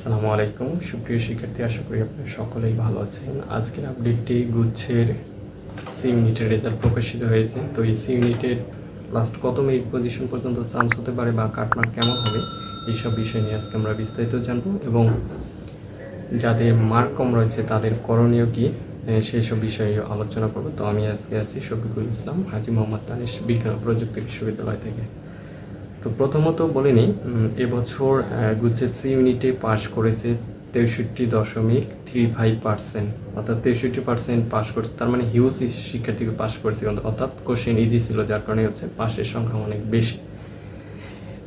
আসসালামু আলাইকুম। সুপ্রিয় শিক্ষার্থী, আশা করি আপনারা সকলেই ভালো আছেন। আজকের আপডেটটি গুচ্ছের সি ইউনিটের রেজাল্ট প্রকাশিত হয়েছে। তো এই সি ইউনিটের লাস্ট কত মিনিট পজিশন পর্যন্ত চান্স হতে পারে বা কাটমার্ক কেমন হবে, এইসব বিষয় নিয়ে আজকে আমরা বিস্তারিত জানব এবং যাদের মার্ক কম রয়েছে তাদের করণীয় কি সেই সব বিষয়ে আলোচনা করব। তো আমি আজকে আছি শফিকুল ইসলাম, হাজি মোহাম্মদ তানিশ, বিজ্ঞান প্রযুক্তি বিশ্ববিদ্যালয় থেকে। তো প্রথমত বলে নিই এবছর আহ, গুচ্ছের সি ইউনিটে পাশ করেছে তেষট্টি দশমিক থ্রি ফাইভ পার্সেন্ট অর্থাৎ তেষট্টি পার্সেন্ট পাস করেছে তার মানে হিউজ শিক্ষার্থীকে পাস করেছে অর্থাৎ কোশ্চেন ইজি ছিল যার কারণে হচ্ছে পাশের সংখ্যা অনেক বেশি।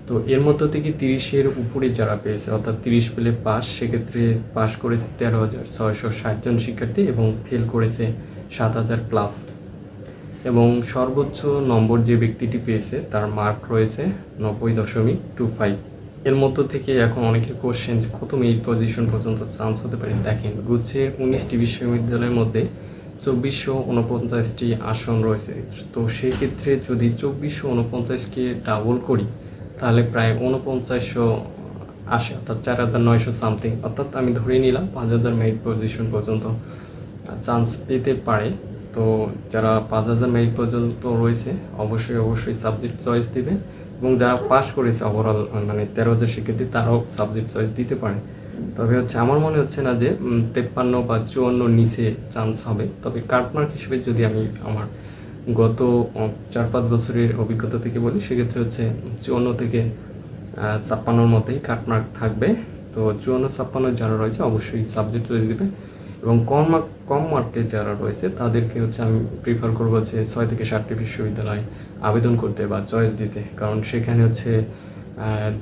তো এর মধ্য থেকে তিরিশের উপরে যারা পেয়েছে অর্থাৎ তিরিশ পেলে পাস সেক্ষেত্রে পাস করেছে তেরো হাজার ছয়শো ষাট জন শিক্ষার্থী এবং ফেল করেছে সাত হাজার প্লাস এবং সর্বোচ্চ নম্বর যে ব্যক্তিটি পেয়েছে, তার মার্ক রয়েছে নব্বই দশমিক টু ফাইভ এর মধ্য থেকে এখন অনেকের কোশ্চেন যে কত মিনিট পজিশন পর্যন্ত চান্স হতে পারে। দেখেন গুচ্ছের উনিশটি বিশ্ববিদ্যালয়ের মধ্যে চব্বিশশো উনপঞ্চাশটি আসন রয়েছে। তো সেই ক্ষেত্রে যদি চব্বিশশো উনপঞ্চাশকে ডাবল করি, তাহলে প্রায় উনপঞ্চাশশো আসে, অর্থাৎ চার হাজার নয়শো সামথিং অর্থাৎ আমি ধরে নিলাম পাঁচ হাজার মেরিট পজিশন পর্যন্ত চান্স পেতে পারে। তো যারা পাঁচ হাজার মেরিট পর্যন্ত রয়েছে, অবশ্যই অবশ্যই সাবজেক্ট চয়েস দিবে এবং যারা পাস করেছে ওভারঅল মানে তেরো হাজার শিক্ষার্থী, তারাও সাবজেক্ট চয়েস দিতে পারে। তবে হচ্ছে আমার মনে হচ্ছে না যে তেপ্পান্ন বা চুয়ান্ন নিচে চান্স হবে। তবে কাটমার্ক হিসেবে যদি আমি আমার গত চার পাঁচ বছরের অভিজ্ঞতা থেকে বলি, সেক্ষেত্রে হচ্ছে চুয়ান্ন থেকে ছাপ্পান্নর মধ্যেই কাটমার্ক থাকবে। তো চুয়ান্ন, ছাপ্পান্ন যারা রয়েছে, অবশ্যই সাবজেক্ট চয়েস দিবে। এবং কম কম মার্কে যারা রয়েছে, তাদেরকে হচ্ছে আমি প্রিফার করব যে ছয় থেকে সাতটি বিশ্ববিদ্যালয় আবেদন করতে বা চয়েস দিতে। কারণ সেখানে হচ্ছে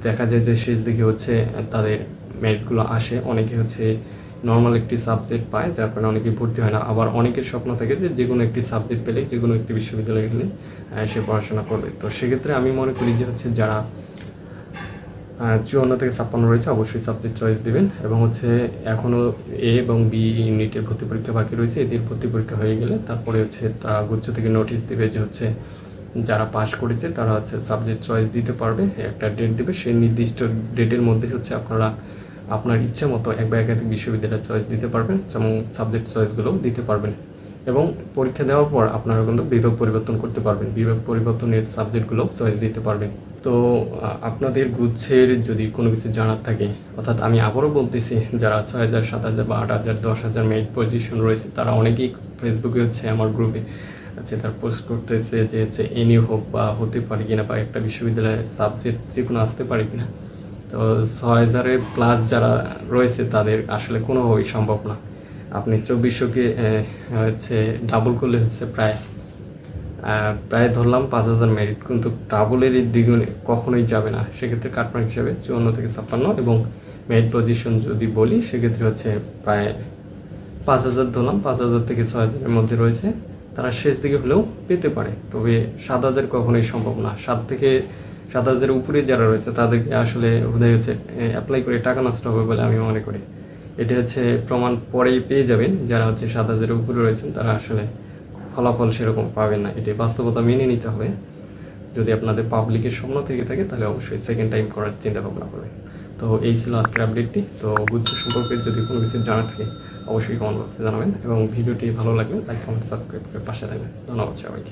দেখা যায় যে শেষ দিকে হচ্ছে তাদের মেরিটগুলো আসে। অনেকে হচ্ছে নর্মাল একটি সাবজেক্ট পায়, যার কারণে অনেকে ভর্তি হয় না। আবার অনেকের স্বপ্ন থাকে যে যে কোনো একটি সাবজেক্ট পেলে যে কোনো একটি বিশ্ববিদ্যালয়ে গেলে সে পড়াশোনা করবে। তো সেক্ষেত্রে আমি মনে করি যে হচ্ছে যারা চুয়ান্ন থেকে ছাপ্পান্ন রয়েছে, অবশ্যই সাবজেক্ট চয়েস দেবেন। এবং হচ্ছে এখনও এ এবং বি ইউনিটের ভর্তি পরীক্ষা বাকি রয়েছে, এদের ভর্তি পরীক্ষা হয়ে গেলে তারপরে হচ্ছে তারা গুচ্ছ থেকে নোটিশ দেবে যে হচ্ছে যারা পাশ করেছে, তারা হচ্ছে সাবজেক্ট চয়েস দিতে পারবে, একটা ডেট দেবে। সেই নির্দিষ্ট ডেটের মধ্যে হচ্ছে আপনারা আপনার ইচ্ছে মতো এক বা একাধিক বিশ্ববিদ্যালয়ের চয়েস দিতে পারবেন, যেমন সাবজেক্ট চয়েসগুলোও দিতে পারবেন। এবং পরীক্ষা দেওয়ার পর আপনারা কিন্তু বিভাগ পরিবর্তন করতে পারবেন। বিভাগ পরিবর্তনের সাবজেক্টগুলো চয়েস দিতে পারবেন। তো আপনাদের গুচ্ছের যদি কোনো কিছু জানার থাকে, অর্থাৎ আমি আবারও বলতেছি, যারা ছয় হাজার, সাত হাজার বা আট হাজার, দশ হাজার মেরিট পজিশন রয়েছে, তারা অনেকেই ফেসবুকে হচ্ছে আমার গ্রুপে আছে। তার পোস্ট করতেছে যে হচ্ছে এনি হোক বা হতে পারে কিনা বা একটা বিশ্ববিদ্যালয়ের সাবজেক্ট যে কোনো আসতে পারে কিনা। তো, ছয় হাজারের প্লাস যারা রয়েছে, তাদের আসলে কোনোভাবেই সম্ভব না। আপনি চব্বিশশোকে হচ্ছে ডাবল করলে হচ্ছে প্রায় প্রায় ধরলাম পাঁচ হাজার মেরিট কিন্তু ডাবলের এই দ্বিগুণে কখনোই যাবে না। সেক্ষেত্রে কাটমার্ক হিসাবে চুয়ান্ন থেকে ছাপ্পান্ন এবং মেরিট পজিশন যদি বলি, সেক্ষেত্রে হচ্ছে প্রায় পাঁচ হাজার ধরলাম, পাঁচ হাজার থেকে ছয় হাজারের মধ্যে রয়েছে। তারা শেষ দিকে হলেও পেতে পারে। তবে সাত হাজার কখনোই সম্ভব না। সাত থেকে সাত হাজারের উপরে যারা রয়েছে, তাদেরকে আসলে বোধহয় হচ্ছে অ্যাপ্লাই করে টাকা নষ্ট হবে বলে আমি মনে করি। এটা হচ্ছে প্রমাণ পরেই পেয়ে যাবেন। যারা হচ্ছে সাত হাজারের উপরে রয়েছেন, তারা আসলে ফলাফল সেরকম পাবেন না। এটি বাস্তবতা মেনে নিতে হবে। যদি আপনাদের পাবলিকের স্বপ্ন থেকে থাকে, তাহলে অবশ্যই সেকেন্ড টাইম করার চিন্তা ভাবনা করবেন। তো এই ছিল আজকের আপডেটটি তো গুচ্ছ সম্পর্কে যদি কোনো কিছু জানা থাকে, অবশ্যই কমেন্ট বক্সে জানাবেন। এবং ভিডিওটি ভালো লাগলে লাইক কমেন্ট সাবস্ক্রাইব করে পাশে থাকবেন। ধন্যবাদ সবাইকে।